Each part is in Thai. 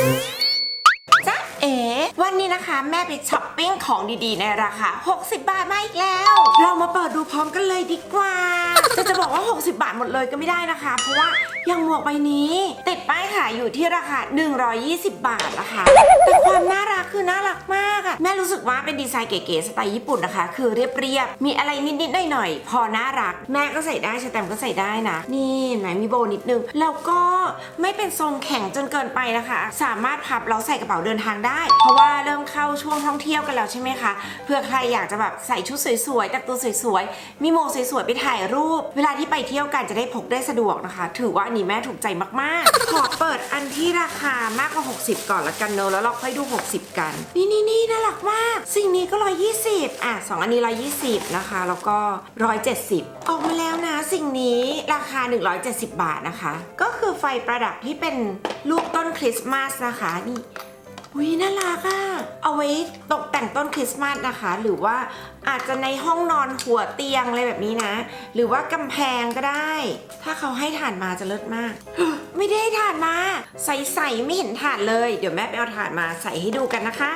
จ๊ะเอ๋ วันนี้นะคะ แม่ไปช้อปปิ้งของดีๆ ในราคา 60 บาทมาอีกแล้ว เรามาเปิดดูพร้อมกันเลยดีกว่าแต่จะบอกว่า 60 บาทหมดเลยก็ไม่ได้นะคะ เพราะว่าอย่างหมวกใบนี้ ติดป้ายขายอยู่ที่ราคา 120 บาทนะคะแต่ความน่ารักคือน่ารักมากอะแม่รู้สึกว่าเป็นดีไซน์เก๋ๆสไตล์ญี่ปุ่นนะคะ คือเรียบๆมีอะไรนิดๆหน่อยๆพอน่ารัก แม่ก็ใส่ได้ชแตมป์ก็ใส่ได้นะ นี่เห็นไหมมีโบนิดนึงแล้วก็ไม่เป็นทรงแข็งจนเกินไปนะคะ สามารถพับแล้วใส่กระเป๋าเดินทางได้ เพราะว่าเริ่มเข้าช่วงท่องเที่ยวกันแล้วใช่ไหมคะเผื่อใครอยากจะแบบใส่ชุดสวยๆ แต่งตัวสวยๆ มีโมสวยๆ ไปถ่ายรูป เวลาที่ไปเที่ยวกันจะได้พกได้สะดวกนะคะ ถือว่าอันนี้แม่ถูกใจมากๆ ขอเปิดอันที่ราคามากกว่า 60 ก่อนละกันเนอะแล้วเราค่อยดู 60 กัน นี่นี่นี่น่ารักมาก สิ่งนี้ก็ 120 อะสองอันนี้ 120 นะคะ แล้วก็ 170 ออกมาแล้วนะสิ่งนี้ราคา 170 บาทนะคะ ก็คือไฟประดับที่เป็นรูปต้นคริสต์มาสนะคะนี่ อุ้ยน่ารักอะเอาไว้ตกแต่งต้นคริสต์มาสนะคะ หรือว่าอาจจะในห้องนอนหัวเตียงอะไรแบบนี้นะ หรือว่ากำแพงก็ได้ ถ้าเขาให้ถ่านมาจะเลิศมาก ไม่ได้ให้ถ่านมา ใสๆไม่เห็นถ่านเลย เดี๋ยวแม่ไปเอาถ่านมาใส่ให้ดูกันนะคะ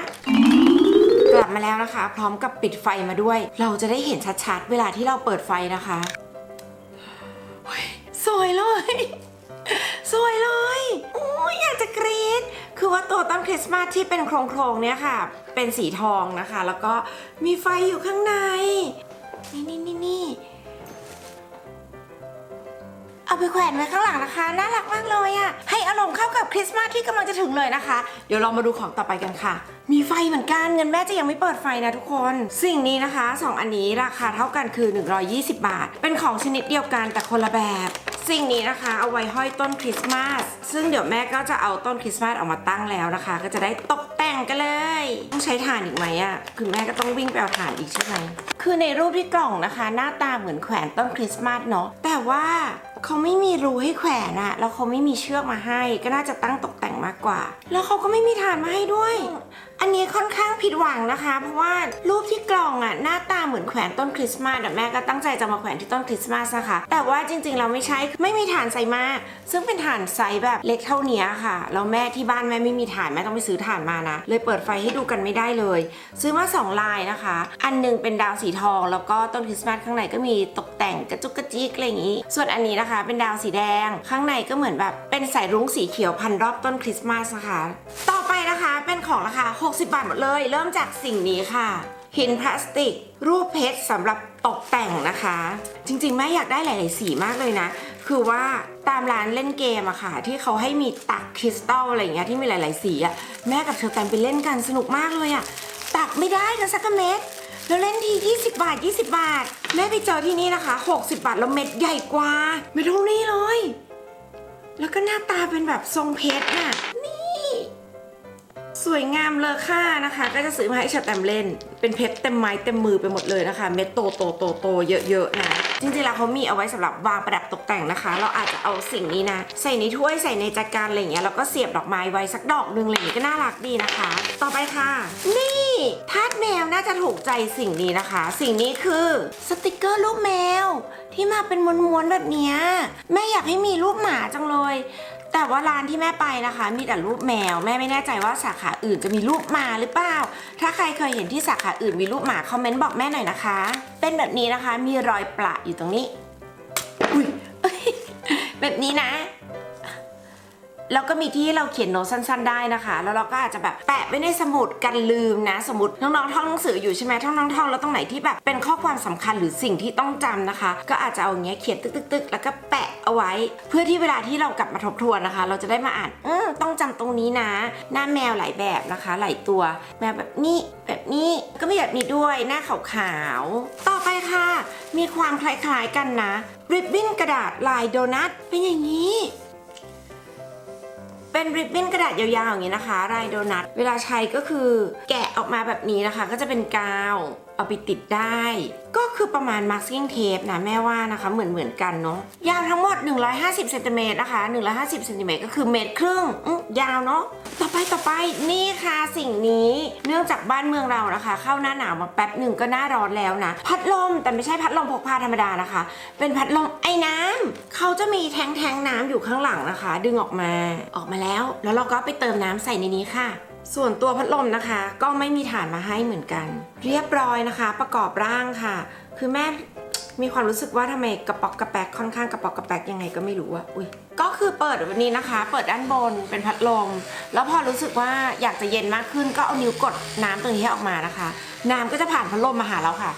กลับมาแล้วนะคะ พร้อมกับปิดไฟมาด้วย เราจะได้เห็นชัดๆ เวลาที่เราเปิดไฟนะคะสวยเลยสวยเลยโอ้ยอยากจะกรี๊ด คือว่าตัวต้นคริสต์มาสที่เป็นโครงๆเนี่ยค่ะ เป็นสีทองนะคะ แล้วก็มีไฟอยู่ข้างใน นี่นี่นี่นี่เอาไปแขวนไว้ข้างหลังนะคะ น่ารักมากเลยอะให้อารมณ์เข้ากับคริสต์มาสที่กำลังจะถึงเลยนะคะ เดี๋ยวเรามาดูของต่อไปกันค่ะ มีไฟเหมือนกันเงินแม่จะยังไม่เปิดไฟนะทุกคน สิ่งนี้นะคะสองอันนี้ราคาเท่ากันคือ 120 บาท เป็นของชนิดเดียวกันแต่คนละแบบ สิ่งนี้นะคะ เอาไว้ห้อยต้นคริสต์มาสซึ่งเดี๋ยวแม่ก็จะเอาต้นคริสต์มาสออกมาตั้งแล้วนะคะ ก็จะได้ตกแต่งกันเลย ต้องใช้ถ่านอีกไหมอะ่ะคือแม่ก็ต้องวิ่งไปเอาถ่านอีกใช่ไหมคือในรูปที่กล่องนะคะ หน้าตาเหมือนแขวนต้นคริสต์มาสเนาะแต่ว่า เขาไม่มีรูให้แขวนอะแล้วเขาไม่มีเชือกมาให้ ก็น่าจะตั้งตกแต่งมากกว่า แล้วเขาก็ไม่มีถ่านมาให้ด้วย อันนี้ค่อนข้างผิดหวังนะคะ เพราะว่ารูปที่กล่องอะหน้าตาเหมือนแขวนต้นคริสต์มาสแต่แม่ก็ตั้งใจจะมาแขวนที่ต้นคริสต์มาสนะคะ แต่ว่าจริงๆเราไม่ใช้ไม่มีฐานใส่มาซึ่งเป็นฐานไซส์แบบเล็กเท่านี้ค่ะแล้วแม่ที่บ้านแม่ไม่มีฐานแม่ต้องไปซื้อฐานมานะเลยเปิดไฟให้ดูกันไม่ได้เลย ซื้อมาสองลายนะคะ อันหนึงเป็นดาวสีทอง แล้วก็ต้นคริสต์มาสข้างในก็มีตกแต่งกระจุกกระจิกอะไรอย่างนี้ ส่วนอันนี้นะคะเป็นดาวสีแดง ข้างในก็เหมือนแบบเป็นสายรุ้งสีเขียวพันรอบต้นคริสต์มาสนะคะ ต่อไปนะคะเป็นของราคา 60 บาทหมดเลย เริ่มจากสิ่งนี้ค่ะหินพลาสติก รูปเพชรสำหรับตกแต่งนะคะ จริงๆแม่อยากได้หลาย ๆ สีมากเลยนะ คือว่าตามร้านเล่นเกมอะค่ะ ที่เขาให้มีตักคริสตัลอะไรอย่างเงี้ยที่มีหลาย ๆ สีอะแม่กับเชอแตมไปเล่นกันสนุกมากเลยอะตักไม่ได้กันสักเม็ด แล้วเล่นที 20 บาท 20 บาท แม่ไปเจอที่นี่นะคะ 60 บาทแล้วเม็ดใหญ่กว่าไม่เท่านี้เลย แล้วก็หน้าตาเป็นแบบทรงเพชรน่ะ นี่ สวยงามเลอค่านะคะ ก็จะซื้อมาให้ชาแตมเล่น เป็นเพชรเต็มไม้เต็มมือไปหมดเลยนะคะ เม็ดโตโตโตโตเยอะๆนะ จริงๆแล้วเขามีเอาไว้สำหรับวางประดับตกแต่งนะคะ เราอาจจะเอาสิ่งนี้นะ ใส่ในถ้วยใส่ในจักรานอะไรเงี้ยแล้วก็เสียบดอกไม้ไว้สักดอกหนึงอะไรเงี้ยก็น่ารักดีนะคะ ต่อไปค่ะ นี่ทาสแมวน่าจะถูกใจสิ่งนี้นะคะ สิ่งนี้คือสติกเกอร์รูปแมว ที่มาเป็นม้วนๆแบบเนี้ยแม่อยากให้มีรูปหมาจังเลย แต่ว่าร้านที่แม่ไปนะคะ มีแต่รูปแมว แม่ไม่แน่ใจว่าสาขาอื่นจะมีรูปหมาหรือเปล่า ถ้าใครเคยเห็นที่สาขาอื่นมีรูปหมาคอมเมนต์บอกแม่หน่อยนะคะ เป็นแบบนี้นะคะ มีรอยประอยู่ตรงนี้ อุ้ยแบบนี้นะ แล้วก็มีที่เราเขียนโน้ตสั้น ๆ ได้นะคะ แล้วเราก็อาจจะแบบแปะไว้ในสมุดกันลืมนะ สมมติน้องๆท่องหนังสืออยู่ใช่ไหมท่องน้องท่องแล้วตรงไหนที่แบบเป็นข้อความสำคัญหรือสิ่งที่ต้องจำนะคะ ก็อาจจะเอาอย่างเงี้ยเขียนตึกๆแล้วก็แปะเอาไว้ เพื่อที่เวลาที่เรากลับมาทบทวนนะคะ เราจะได้มาอ่านอืมต้องจำตรงนี้นะ หน้าแมวหลายแบบนะคะ หลายตัว แมวแบบนี้แบบนี้ก็มีแบบนี้ด้วยหน้าขาวๆต่อไปค่ะ มีความคล้ายๆกันนะริบบิ้นกระดาษลายโดนัทเป็นอย่างนี้ เป็นริบบิ้นกระดาษยาวๆอย่างนี้นะคะลายโดนัท เวลาใช้ก็คือแกะออกมาแบบนี้นะคะ ก็จะเป็นกาวเอาไปติดได้ ก็คือประมาณ masking tape นะแม่ว่านะคะ เหมือนเหมือนกันเนาะยาวทั้งหมด 150เซนติเมตรนะคะ 150เซนติเมตรก็คือเมตรครึ่งยาวเนาะต่อไปต่อไปนี่ค่ะสิ่งนี้เนื่องจากบ้านเมืองเรานะคะ เข้าหน้าหนาวมาแป๊บหนึ่งก็หน้าร้อนแล้วนะ พัดลมแต่ไม่ใช่พัดลมพกพาธรรมดานะคะ เป็นพัดลมไอ้น้ำเขาจะมีแทงแทงน้ำอยู่ข้างหลังนะคะ ดึงออกมาออกมาแล้ว แล้วเราก็ไปเติมน้ำใส่ในนี้ค่ะ ส่วนตัวพัดลมนะคะ ก็ไม่มีฐานมาให้เหมือนกัน เรียบร้อยนะคะ ประกอบร่างค่ะ คือแม่มีความรู้สึกว่าทำไมกระป๋อกกระแปกค่อนข้างกระป๋อกกระแปกยังไงก็ไม่รู้อะอุ้ยก็คือเปิดแบบนี้นะคะ เปิดด้านบนเป็นพัดลม แล้วพอรู้สึกว่าอยากจะเย็นมากขึ้นก็เอานิ้วกดน้ำตรงนี้ออกมานะคะ น้ำก็จะผ่านพัดลมมาหาเราค่ะ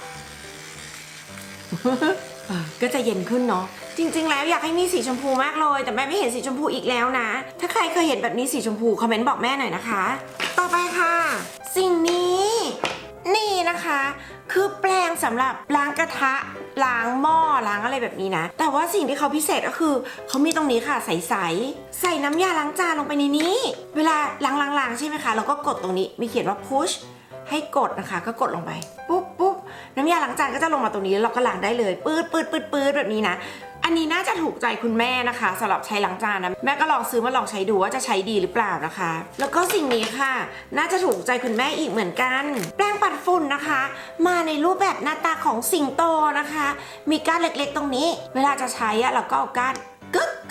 ก็จะเย็นขึ้นเนาะ จริง ๆ แล้วอยากให้มีสีชมพูมากเลย แต่แม่ไม่เห็นสีชมพูอีกแล้วนะ ถ้าใครเคยเห็นแบบนี้สีชมพูคอมเมนต์บอกแม่หน่อยนะคะ ต่อไปค่ะ สิ่งนี้ นี่นะคะ คือแปรงสำหรับล้างกระทะล้างหม้อล้างอะไรแบบนี้นะ แต่ว่าสิ่งที่เขาพิเศษก็คือ เขามีตรงนี้ค่ะใสๆใส่น้ำยาล้างจานลงไปในนี้ เวลาล้างๆๆใช่ไหมคะเราก็กดตรงนี้มีเขียนว่า push ให้กดนะคะก็กดลงไปปุ๊บปุ๊บน้ำยาล้างจานก็จะลงมาตรงนี้แล้วเราก็ล้างได้เลยปื๊ดปื๊ดปื๊ดปื๊ดแบบนี้นะ อันนี้น่าจะถูกใจคุณแม่นะคะสำหรับใช้ล้างจานนะแม่ก็ลองซื้อมาลองใช้ดูว่าจะใช้ดีหรือเปล่านะคะ แล้วก็สิ่งนี้ค่ะ น่าจะถูกใจคุณแม่อีกเหมือนกัน แปรงปัดฝุ่นนะคะ มาในรูปแบบหน้าตาของสิงโตนะคะ มีก้านเล็กๆตรงนี้ เวลาจะใช้อะเราก็เอาก้าน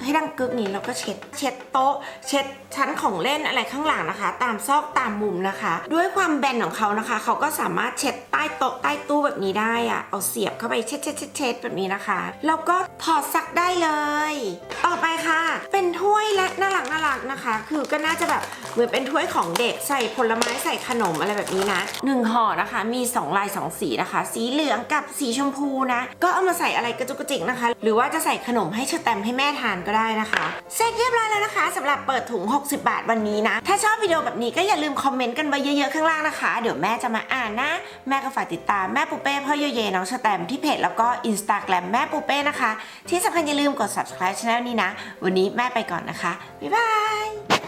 ให้ดังกึกนี้แล้วก็เช็ด เช็ดโต๊ะ เช็ดชั้นของเล่นอะไรข้างหลังนะคะ ตามซอกตามมุมนะคะ ด้วยความแบนของเขานะคะ เขาก็สามารถเช็ดใต้โต๊ะใต้ตู้แบบนี้ได้อะเอาเสียบเข้าไปเช็ดเช็ดเช็ดเช็ดแบบนี้นะคะ แล้วก็ถอดซักได้เลย ต่อไปค่ะ เป็นถ้วยและน่ารักน่ารักนะคะ คือก็น่าจะแบบเหมือนเป็นถ้วยของเด็กใส่ผลไม้ใส่ขนมอะไรแบบนี้นะหนึ่งห่อนะคะ มีสองลายสองสีนะคะ สีเหลืองกับสีชมพูนะ ก็เอามาใส่อะไรกระจุกกระจิกนะคะ หรือว่าจะใส่ขนมให้เชอแตมให้แม่ทานก็ได้นะคะ เสร็จเรียบร้อยแล้วนะคะสำหรับเปิดถุง 60 บาทวันนี้นะ ถ้าชอบวิดีโอแบบนี้ก็อย่าลืมคอมเมนต์กันไว้เยอะๆข้างล่างนะคะ เดี๋ยวแม่จะมาอ่านนะ แม่ก็ฝากติดตามแม่ปูเป้พ่อโยเยน้องเชอแตมที่เพจแล้วก็อินสตาแกรมแม่ปูเป้นะคะ ที่สำคัญอย่าลืมกด subscribe ช่องนี้นะ วันนี้แม่ไปก่อนนะคะบ๊ายบาย